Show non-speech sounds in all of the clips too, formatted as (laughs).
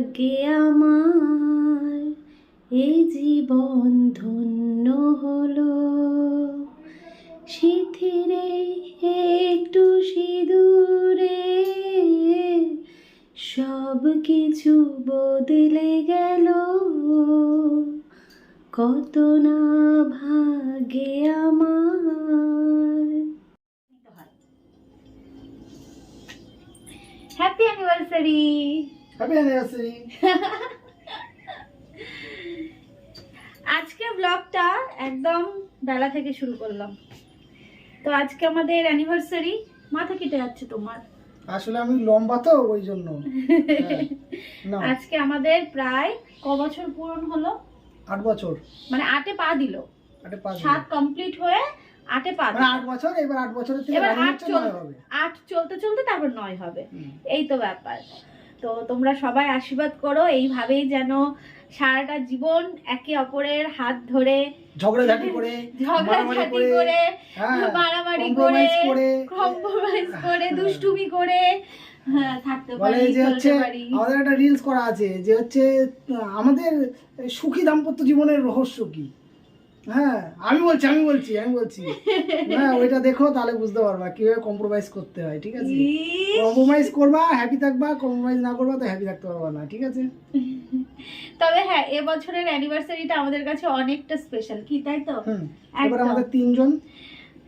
ভাগ্যে আমার এই জীবন ধন্য হলো। শিথিরে, একটু সিঁদুরে সব কিছু বদলে গেল। কত না ভাগে আমার। হ্যাপি অ্যানিভার্সারি হ্যাপি অ্যানিভার্সারি (laughs) আজকে ব্লগটা একদম বেলা থেকে শুরু করলাম। তো আজকে আমাদের অ্যানিভার্সারি মাথা কেটে যাচ্ছে তোমার। আসলে আমি লম্বা তো ওই জন্য। (laughs) আজকে আমাদের প্রায় ক বছর পূরণ হলো? আট বছর। মানে আটে পা দিল। সাত কমপ্লিট হয়ে আটে পা মানে দিল। আট বছর এবার আট বছরের থেকে এবার আট চলতে চলতে তারপর নয় হবে। এই তো ব্যাপার। তো তোমরা সবাই আশীর্বাদ করো এইভাবেই যেন সারাটা জীবন একে অপরের হাত ধরে ঝগড়াঝাটি করে ঝগড়াঝাটি করে মারামারি করে কম্প্রোমাইজ করে হ্যাঁ। (laughs) দুষ্টুমি করে হ্যাঁ, বলে যে হচ্ছে আমাদের একটা রিলস করা আছে যে হচ্ছে আমাদের সুখী দাম্পত্য জীবনের রহস্য কি হ্যাঁ আমি বলছি আমি বলছি আমি বলছি। (laughs) হ্যাঁ ওইটা দেখো তাহলে বুঝতে পারবা কীভাবে কম্প্রোমাইজ করতে হয় ঠিক আছে? কম্প্রোমাইজ করবা হ্যাপি থাকবা কম্প্রোমাইজ না করবা তো হ্যাপি থাকতে পারবা না ঠিক আছে? (laughs) তবে হ্যাঁ এবছরের অ্যানিভার্সারিটা আমাদের কাছে অনেকটা স্পেশাল কি তাই তো? এবার আমাদের তিনজন।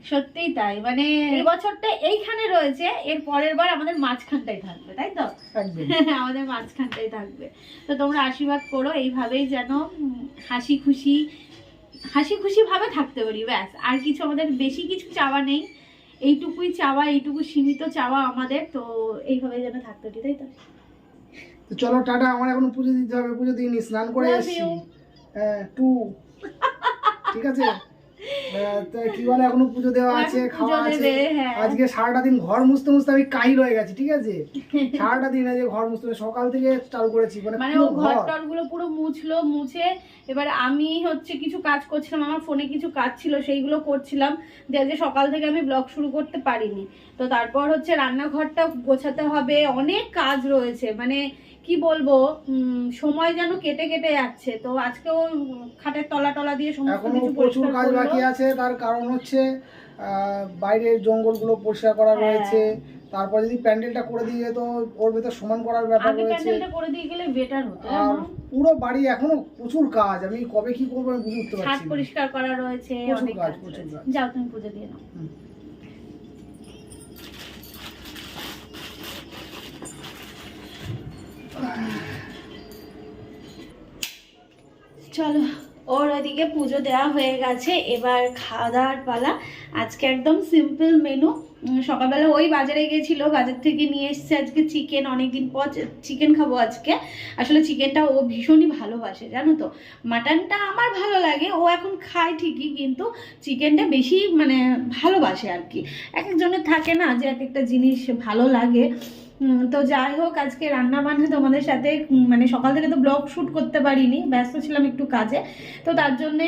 সত্যিই তাই মানে এই বছরটা এইখানে রয়েছে এর পরের বার আমাদের মাঝখানটাই থাকবে তাই তো? (laughs) আমাদের মাঝখানটাই থাকবে। তো তোমরা আশীর্বাদ করো এইভাবেই যেন হাসি খুশি হাসি খুশিভাবে থাকতে পারি ব্যাস। আর কিছু আমাদের বেশি কিছু চাওয়া নেই। এইটুকুই চাওয়া এইটুকু সীমিত চাওয়া আমাদের তো এইভাবে যেন থাকতে পারি তাই তো? তো চলো টাটা আমার এখন পুজো দিতে হবে। পুজো দিয়ে স্নান করে আসি এসেছি। হ্যাঁ টু ঠিক আছে? কি বলে এখনও পুজো দেওয়া আছে খাওয়া আছে। আজকে সারাটা দিন ঘর মুছতে মুছতে আমি কাহিল হয়ে গেছি ঠিক আছে? সারাটা দিন আজকে ঘর মুছতে মুছতে সকাল থেকে চালু করেছি মানে ও ঘর ঘর। পুরো মুছলো মুছে এবার আমি হচ্ছে কিছু কাজ করছিলাম আমার ফোনে কিছু কাজ ছিল সেইগুলো করছিলাম যে আজকে সকাল থেকে আমি ব্লগ শুরু করতে পারিনি। তো তারপর হচ্ছে রান্নাঘরটা গোছাতে হবে অনেক কাজ রয়েছে মানে কি বলব সময় যেন কেটে কেটে যাচ্ছে। তো আজকেও খাটের তলা টলা দিয়ে সমস্ত কিছু প্রচুর কাজ বাকি আছে। তার কারণ হচ্ছে বাইরের জঙ্গলগুলো পরিষ্কার করা হ্যাঁ। রয়েছে। তারপর যদি প্যান্ডেলটা করে দিয়ে তো ওর ভেতর সমান করার ব্যাপার রয়েছে। প্যান্ডেলটা করে দিয়ে গেলে বেটার হতো আর পুরো বাড়ি এখনও প্রচুর কাজ। আমি কবে কি করব আমি বুঝে উঠতে পারছি। পরিষ্কার করা রয়েছে অনেক কাজ। যাও তুমি পুজো দিয়ে নাও। চলো, ওর ওইদিকে পুজো দেওয়া হয়ে গেছে। এবার খাওয়া দাওয়ার পালা। আজকে একদম সিম্পল মেনু সকালবেলা ওই বাজারে গেছিল, বাজার থেকে নিয়ে এসছে আজকে চিকেন অনেকদিন পর চিকেন খাব আজকে। আসলে চিকেনটা ও ভীষণই ভালোবাসে, জানো তো? মাটনটা আমার ভালো লাগে, ও এখন খায় ঠিকই, কিন্তু চিকেনটা বেশি মানে ভালোবাসে আর কি। এক একজনের থাকে না যে এক একটা জিনিস ভালো লাগে। তো যাই হোক, আজকে রান্না বান্না তোমাদের সাথে মানে সকাল থেকে তো ব্লগ শ্যুট করতে পারিনি, ব্যস্ত ছিলাম একটু কাজে। তো তার জন্যে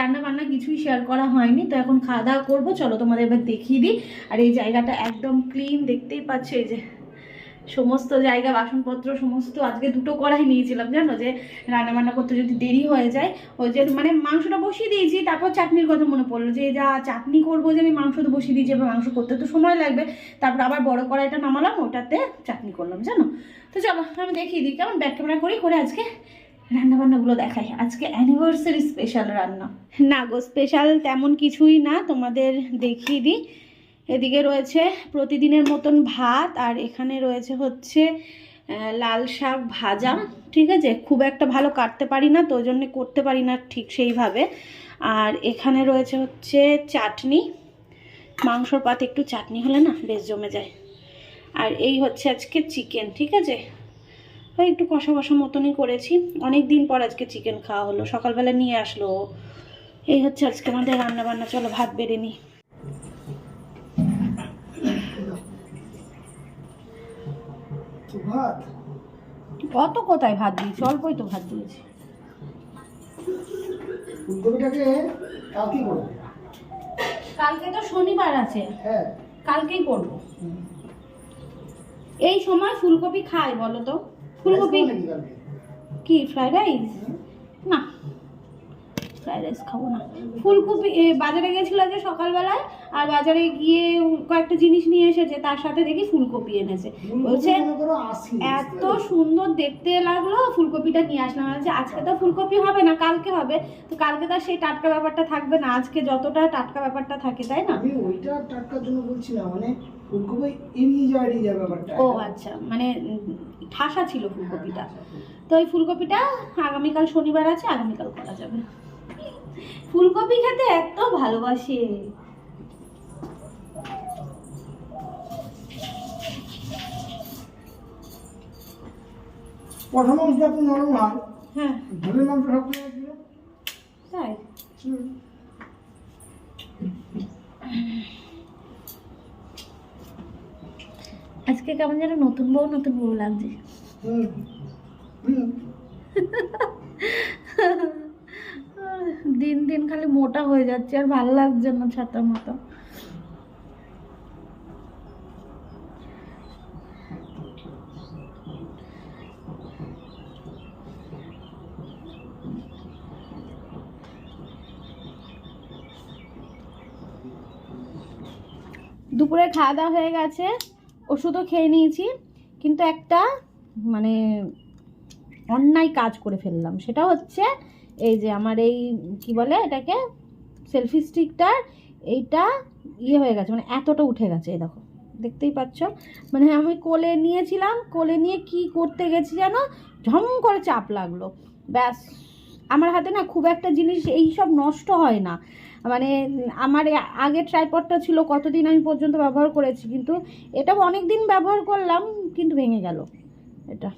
রান্না বান্না কিছুই শেয়ার করা হয়নি। তো এখন খাওয়া দাওয়া করব, চলো তোমাদের এবার দেখিয়ে দিই। আর এই জায়গাটা একদম ক্লিন দেখতেই পাচ্ছ এই যে সমস্ত জায়গা, বাসনপত্র, সমস্ত আজকে দুটো কড়াই নিয়েছিলাম, জানো? যে রান্না বান্না করতে যদি দেরি হয়ে যায়, ওই যে মানে মাংসটা বসিয়ে দিয়েছি, তারপর চাটনির কথা মনে পড়ল যে, যা চাটনি করব যে আমি মাংস তো বসিয়ে দিয়েছি, এবার মাংস করতে তো সময় লাগবে। তারপর আবার বড় কড়াইটা নামালাম, ওটাতে চাটনি করলাম, জানো? তো চলো, আমি দেখিয়ে দিই, কেমন ব্যাক ক্যামেরা করি, করে আজকে রান্না বান্নাগুলো দেখাই। আজকে অ্যানিভার্সারি স্পেশাল রান্না। না গো স্পেশাল তেমন কিছুই না, তোমাদের দেখিয়ে দিই। এদিকে রয়েছে প্রতিদিনের মতন ভাত আর এখানে রয়েছে হচ্ছে লাল শাক ভাজা। ঠিক আছে? খুব একটা ভালো কাটতে পারি না, তো জন্য করতে পারি না ঠিক সেইভাবে। আর এখানে রয়েছে হচ্ছে চাটনি। মাংসর পাতে একটু চাটনি হলে না বেশ জমে যায়। আর এই হচ্ছে আজকে চিকেন, ঠিক আছে? ওই একটু কষা কষা মতনই করেছি। অনেক দিন পর আজকে চিকেন খাওয়া হলো, সকালবেলা নিয়ে আসলো। এই হচ্ছে আজকে আমাদের রান্না বান্না চলো ভাত বেড়ে নিই। ভাত? অত কোথায় ভাত দিয়েছি? অল্পই তো ভাত দিয়েছি। ফুলকপিটাকে কালকে করব কালকে তো শনিবার আছে। হ্যাঁ। কালকেই করব। এই সময় ফুলকপি খায় বলো তো। ফুলকপি কি ফ্রাইড রাইস না ফ্রাইড রাইস খাব না। ফুলকপি বাজারে গেছিল যে সকালবেলায় আর বাজারে গিয়ে কয়েকটা জিনিস নিয়ে এসেছে তার সাথে দেখি ফুলকপি এনেছে। বলছে এত সুন্দর দেখতে লাগল ফুলকপিটা নিয়ে আসলাম। বলছে আজকে তো ফুলকপি হবে না কালকে হবে। তো কালকে তো আর সেই টাটকা ব্যাপারটা থাকবে না আজকে যতটা টাটকা ব্যাপারটা থাকে তাই না? আমি ওইটা টাটকার জন্য বলছি না মানে ফুলকপি এড়িয়ে যায় এড়িয়ে যায় ব্যাপারটা। ও আচ্ছা মানে ঠাসা ছিল ফুলকপিটা। তো ওই ফুলকপিটা আগামীকাল শনিবার আছে আগামীকাল করা যাবে। ফুলকপি খেতে এত ভালোবাসে। একটু নরম হয় হ্যাঁ। ঝোলের মাংস শক্ত তাই? আজকে কেমন যেন নতুন বউ নতুন বউ লাগছে। দিন দিন খালি মোটা হয়ে যাচ্ছে আর ভালো লাগছে না ছাতার মতো। খাওয়া দাওয়া হয়ে গেছে, ওষুধও খেয়ে নিয়েছি, কিন্তু একটা মানে অন্যায় কাজ করে ফেললাম। সেটা হচ্ছে এই যে আমার এই, কি বলে এটাকে সেলফি স্টিকটার এইটা ইয়ে হয়ে গেছে মানে এতটা উঠে গেছে, এই দেখো, দেখতেই পাচ্ছ? মানে আমি কোলে নিয়েছিলাম, কোলে নিয়ে কি করতে গেছি যেন ঝম করে চাপ লাগল। ব্যাস, আমার হাতে না খুব একটা জিনিস, এই সব নষ্ট হয় না। মানে আমার আগের ট্রাইপডটা ছিল কতদিন আমি পর্যন্ত ব্যবহার করেছি, কিন্তু এটা অনেক দিন ব্যবহার করলাম, কিন্তু ভেঙে গেল। এটা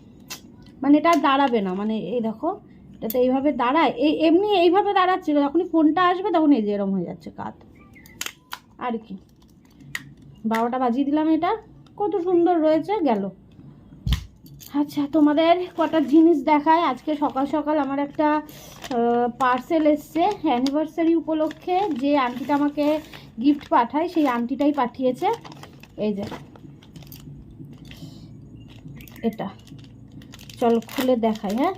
মানে এটা দাঁড়াবে না মানে এই দেখো এটা তো এইভাবে দাঁড়ায় এই এমনি এইভাবে দাঁড়াচ্ছিল যখনই ফোনটা আসবে তখন এই যে এরম হয়ে যাচ্ছে কাত। আর কি, বারোটা বাজিয়ে দিলাম এটা, কত সুন্দর রয়েছে, গেল। আচ্ছা তোমাদের কটা জিনিস দেখায়? আজকে সকাল সকাল আমার একটা পার্সেল এসছে অ্যানিভার্সারি উপলক্ষে। যে আন্টিটা আমাকে গিফট পাঠায়, সেই আন্টিটাই পাঠিয়েছে। এই যে, এটা। চলো, খুলে দেখাই হ্যাঁ?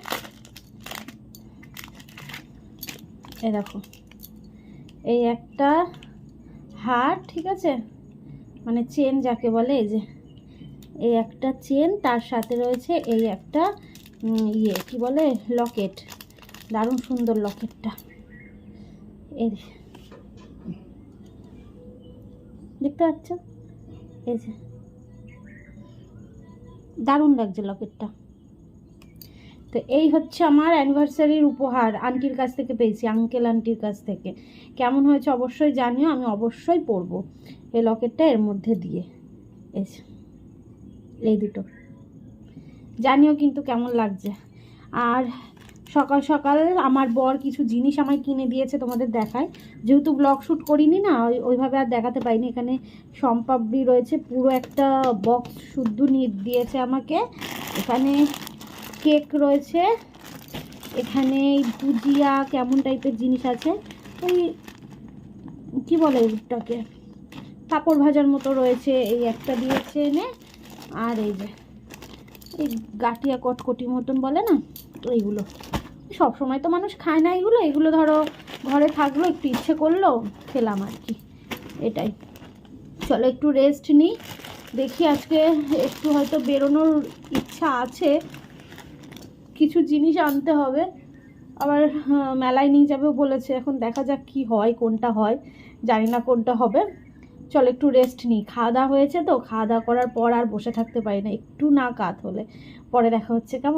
এই দেখো, এই একটা হার, ঠিক আছে? মানে চেন যাকে বলে, এই যে। এই একটা চেন তার সাথে রয়েছে এই একটা ইয়ে কি বলে? লকেট দারুণ সুন্দর লকেটটা এই দেখতে পাচ্ছ? এই যে। দারুণ লাগছে লকেটটা তো এই হচ্ছে আমার অ্যানিভার্সারির উপহার। আন্টির কাছ থেকে পেয়েছি আঙ্কেল আন্টির কাছ থেকে। কেমন হয়েছে অবশ্যই জানিও, আমি অবশ্যই পরবো এই লকেটটা এর মধ্যে দিয়ে। এই এই দুটো। জানিও কিন্তু কেমন লাগছে। আর সকাল সকাল আমার বর কিছু জিনিস আমায় কিনে দিয়েছে তোমাদের দেখায়। যেহেতু ব্লগ শ্যুট করিনি না, ওই, ওইভাবে আর দেখাতে পাইনি এখানে সম্পাবড়ি রয়েছে, পুরো একটা বক্স শুদ্ধ নিয়ে দিয়েছে আমাকে। এখানে কেক রয়েছে, এখানে ভুজিয়া কেমন টাইপের জিনিস আছে, ওই কি বলে ওটাকে? পাঁপড় ভাজার মতো রয়েছে, এই একটা দিয়েছে এনে। আর এই যে এই গাঠিয়া কটকটি মতন বলে না? এইগুলো। সব সময় তো মানুষ খায় না এগুলো এগুলো ধরো ঘরে থাকল একটু ইচ্ছে করল খেলাম আর কি। এটাই। চলো একটু রেস্ট নিই। দেখি আজকে একটু হয়তো বেরোনোর ইচ্ছা আছে। কিছু জিনিস আনতে হবে। আবার আহ, মেলায় নিয়ে যাবে বলেছে। এখন দেখা যাক কি হয় কোনটা হয়। জানি না কোনটা হবে। চল একটু রেস্ট নিই। খাওয়া দাওয়া হয়েছে তো, খাওয়া দাওয়া করার পর আর বসে থাকতে পারি না। একটু না কাত হলে। পরে দেখা হচ্ছে, কেমন?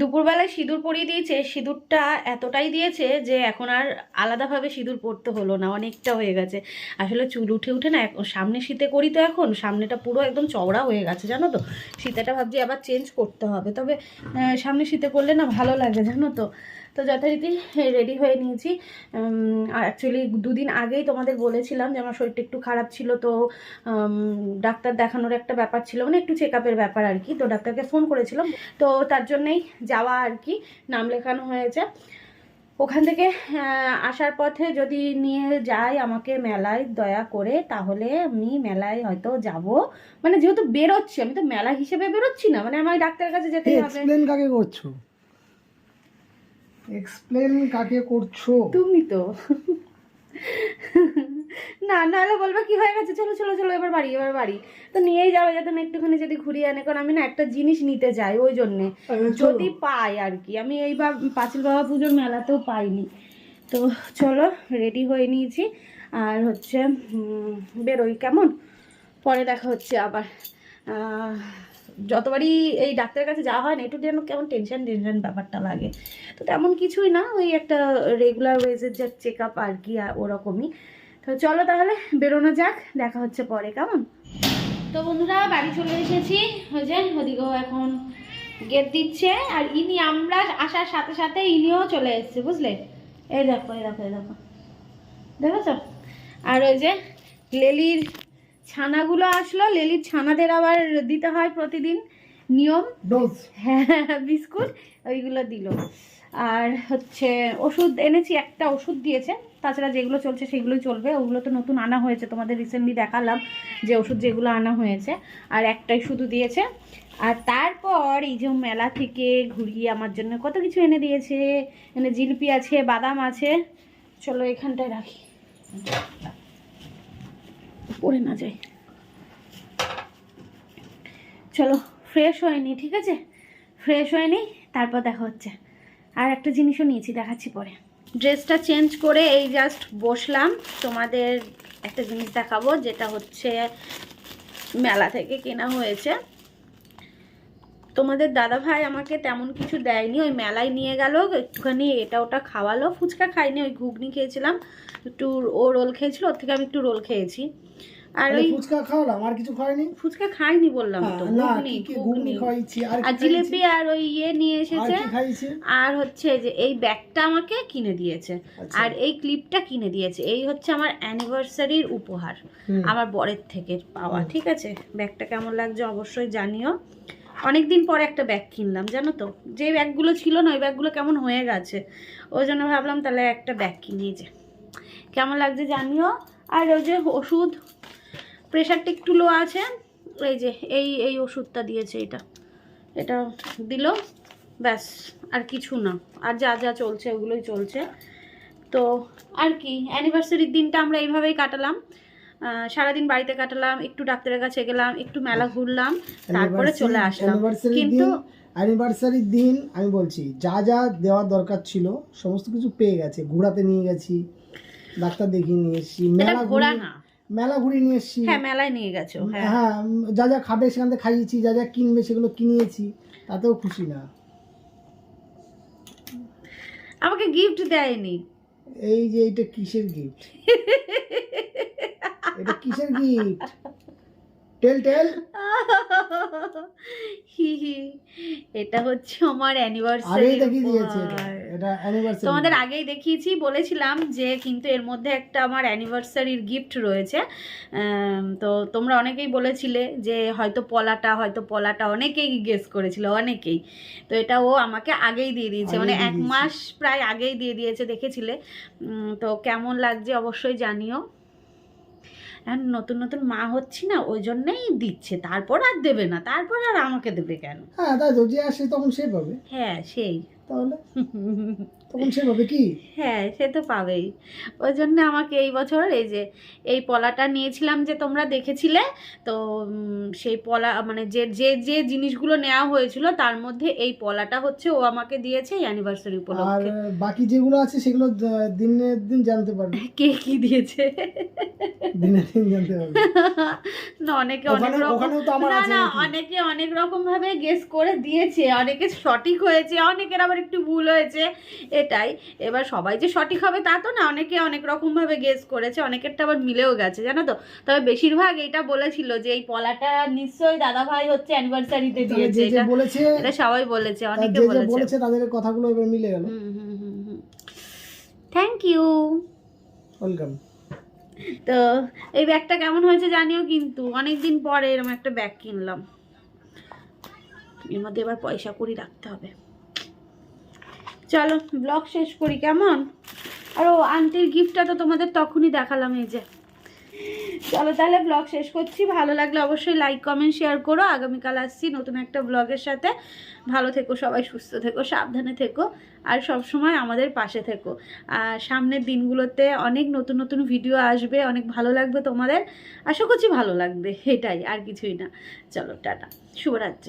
দুপুরবেলায় সিঁদুর পরিয়ে দিয়েছে, সিঁদুরটা এতটাই দিয়েছে যে এখন আর আলাদাভাবে সিঁদুর পরতে হলো না, অনেকটা হয়ে গেছে। আসলে চুল উঠে উঠে না সামনে শীতে করি তো এখন, সামনেটা পুরো একদম চওড়া হয়ে গেছে, জানো তো? শীতেটা ভাবছি আবার চেঞ্জ করতে হবে, তবে সামনে শীতে করলে না ভালো লাগে, জানো তো? তো যথারীতি রেডি হয়ে নিয়েছি। অ্যাকচুয়ালি দুদিন আগেই তোমাদের বলেছিলাম যে আমার শরীরটা একটু খারাপ ছিল, তো ডাক্তার দেখানোর একটা ব্যাপার ছিল মানে একটু চেক আপের ব্যাপার আর কি। তো ডাক্তারকে ফোন করেছিলাম। তো তার জন্যেই যাওয়া আর কি, নাম লেখানো হয়েছে। ওখান থেকে আসার পথে যদি নিয়ে যায় আমাকে মেলায়, দয়া করে, তাহলে আমি মেলায় হয়তো যাব। মানে যেহেতু বেরোচ্ছি, আমি তো মেলা হিসেবে বেরোচ্ছি না মানে আমার ডাক্তারের কাছে যেতে হবে। করছ? এক্সপ্লেন কাকে করছ? তুমি তো। না নাহলে বলবে কি হয়ে গেছে? চলো চলো চলো এবার বাড়ি এবার বাড়ি। তো নিয়েই যাবে যাতে আমি একটুখানি যদি ঘুরিয়ে আনে কারণ আমি না একটা জিনিস নিতে চাই ওই জন্যে। যদি পাই আর কি। আমি এইবার পাঁচিল বাবা পুজোর মেলাতেও পাইনি। তো চলো রেডি হয়ে নিয়েছি। আর হচ্ছে বেরোই কেমন? পরে দেখা হচ্ছে আবার। যতবারই এই ডাক্তারের কাছে যাওয়া হয় না, একটু যেন কেমন টেনশন টেনশন ব্যাপারটা লাগে। তো তেমন কিছুই না, ওই একটা রেগুলার ওয়েজের যা চেক আপ আর কি ওরকমই। তো চলো তাহলে, বেরোনো যাক, দেখা হচ্ছে পরে, কেমন? তো বন্ধুরা, বাড়ি চলে এসেছি। ওই যে, ওদিকেও এখন গেট দিচ্ছে, আর ইনি আমরা আসার সাথে সাথে ইনিও চলে এসছে, বুঝলে? এই দেখো এই দেখো এই দেখো। দেখেছ? আর ওই যে, লেলির ছানাগুলো আসলো লেলির ছানাদের আবার দিতে হয় প্রতিদিন নিয়ম। ডোজ। হ্যাঁ বিস্কুট ওইগুলো দিল। আর হচ্ছে ওষুধ এনেছি একটা ওষুধ দিয়েছে। তাছাড়া যেগুলো চলছে সেগুলোই চলবে। ওগুলো তো নতুন আনা হয়েছে তোমাদের রিসেন্টলি দেখালাম যে ওষুধ যেগুলো আনা হয়েছে। আর একটাই শুধু দিয়েছে। আর তারপর এই যে মেলা থেকে ঘুরিয়ে আমার জন্য কত কিছু এনে দিয়েছে। এনে জিলিপি আছে বাদাম আছে। চলো এখানটায় রাখি। পড়ে না যায় চলো ফ্রেশ হয়নি, ঠিক আছে? ফ্রেশ হয়নি, তারপর দেখা হচ্ছে। আর একটা জিনিসও নিয়েছি, দেখাচ্ছি পরে। ড্রেসটা চেঞ্জ করে এই জাস্ট বসলাম। তোমাদের একটা জিনিস দেখাবো, যেটা হচ্ছে মেলা থেকে কেনা হয়েছে। তোমাদের দাদা ভাই আমাকে তেমন কিছু দেয়নি ওই মেলায় নিয়ে গেল একটুখানি এটা ওটা খাওয়ালো ফুচকা খাইনি ওই ঘুগনি খেয়েছিলাম একটু ও রোল খেয়েছিল ওর থেকে আমি একটু রোল খেয়েছি। আর ওই ফুচকা খাওয়ালাম আর কিছু খাওয়াইনি? ফুচকা খাইনি বললাম তো হ্যাঁ, ঘুগনি ঘুগনি। ঘুগনি আর জিলেপি আর ওই ইয়ে নিয়ে এসেছে আর হচ্ছে যে এই ব্যাগটা আমাকে কিনে দিয়েছে আচ্ছা। আর এই ক্লিপটা কিনে দিয়েছে এই হচ্ছে আমার অ্যানিভার্সারির উপহার আমার বরের থেকে পাওয়া ঠিক আছে? ব্যাগটা কেমন লাগছে অবশ্যই জানিও। অনেক দিন পরে একটা ব্যাগ কিনলাম, জানো তো? যে ব্যাগগুলো ছিল না, ওই ব্যাগগুলো কেমন হয়ে গেছে। ওই জন্য ভাবলাম তাহলে একটা ব্যাগ কিনি যে। কেমন লাগছে জানিও? আর ওই যে ওষুধ প্রেশারটা একটু লো আছে, এই যে, এই এই ওষুধটা দিয়েছে এটা। এটা দিল, ব্যাস, আর কিছু না। আর যা যা চলছে, ওগুলোই চলছে। তো, আর কি অ্যানিভার্সারির দিনটা আমরা এইভাবেই কাটালাম। সারাদিন বাড়িতে কাটালাম একটু ডাক্তারের কাছে গেলাম একটু মেলা ঘুরলাম তারপরে চলে আসলাম। কিন্তু অ্যানিভার্সারির দিন আমি বলছি যা যা দেওয়ার দরকার ছিল সমস্ত কিছু পেয়ে গেছে ঘোরাতে নিয়ে গেছি ডাক্তার দেখিয়ে নিয়ে এসেছি মেলা ঘোরা না। মেলা ঘুরিয়ে নিয়ে এসেছি। হ্যাঁ মেলায় নিয়ে গেছো হ্যাঁ। হ্যাঁ যা যা খাবে সেখান থেকে খাইয়েছি যা যা কিনবে সেগুলো কিনিয়েছি তাতেও খুশি না। আমাকে গিফট দেয়নি। এই যে এটা কিসের গিফট (laughs) এটা কিসের গিফট? Tell tell. হি হি। এটা হচ্ছে আমার আগেই অ্যানিভার্সারি দেখিয়ে দিয়েছে এটা। অ্যানিভার্সারি তোমাদের আগেই দেখিয়েছি বলেছিলাম যে কিন্তু এর মধ্যে একটা আমার অ্যানিভার্সারির গিফট রয়েছে। তো তোমরা অনেকেই বলেছিলে যে হয়তো পলাটা হয়তো পলাটা অনেকেই গেস করেছিল অনেকেই। তো এটা ও আমাকে আগেই দিয়ে দিয়েছে মানে এক মাস প্রায় আগেই দিয়ে দিয়েছে দেখেছিলে। তো কেমন লাগছে অবশ্যই জানিও। এখন নতুন নতুন মা হচ্ছি না ওই জন্যই দিচ্ছে। তারপর আর দেবে না তারপর আর আমাকে দেবে কেন? হ্যাঁ দাদু যে আসে তখন সে পাবে। হ্যাঁ সেই। তাহলে? (laughs) তখন সে ভাবে কি? হ্যাঁ সে তো পাবেই। ওই জন্য আমাকে এই বছর এই যে এই পলাটা নিয়েছিলাম যে তোমরা দেখেছিলে তো সেই পলা মানে যে যে যে জিনিসগুলো নেওয়া হয়েছিল তার মধ্যে এই পলাটা হচ্ছে ও আমাকে দিয়েছে অ্যানিভার্সারি উপলক্ষে। আর বাকি যেগুলো আছে সেগুলো দ- দিনের দিন জানতে পারবে। কে কি দিয়েছে? দিনের দিন জানতে পারবে। (laughs) না অনেকে অনেক রকম না আছে না নাকি? অনেকে অনেক রকম ভাবে গেস করে দিয়েছে। অনেকে সঠিক হয়েছে অনেকের আবার একটু ভুল হয়েছে। এটাই এবার সবাই যে সঠিক হবে তা তো না অনেকে অনেক রকম ভাবে গেস করেছে অনেকেরটা আবার মিলেও গেছে জানো তো? তবে বেশিরভাগ এটা বলেছিল যে এই পলাটা নিশ্চয়ই দাদা ভাই হচ্ছে অ্যানিভার্সারিতে দিয়েছে এটা বলেছে এটা সবাই বলেছে অনেকে বলেছে। বলেছে তাদের কথাগুলো এবার মিলে গেল। থ্যাংক ইউ ওয়েলকাম তো এই ব্যাগটা কেমন হয়েছে জানিও কিন্তু অনেক দিন পরে এরকম একটা ব্যাগ কিনলাম। এর মধ্যে এবার পয়সা করি রাখতে হবে। চলো ব্লগ শেষ করি, কেমন? আর ও আন্টির গিফটটা তো তোমাদের তখনই দেখালাম, এই যে। চলো তাহলে ব্লগ শেষ করছি, ভালো লাগলে অবশ্যই লাইক কমেন্ট শেয়ার করো। আগামীকাল আসছি নতুন একটা ব্লগের সাথে। ভালো থেকো সবাই, সুস্থ থেকো, সাবধানে থেকো, আর সব সময় আমাদের পাশে থেকো। আর সামনের দিনগুলোতে অনেক নতুন নতুন ভিডিও আসবে, অনেক ভালো লাগবে তোমাদের। আশা করছি ভালো লাগবে, এটাই, আর কিছুই না। চলো, টাটা, শুভরাত্রি।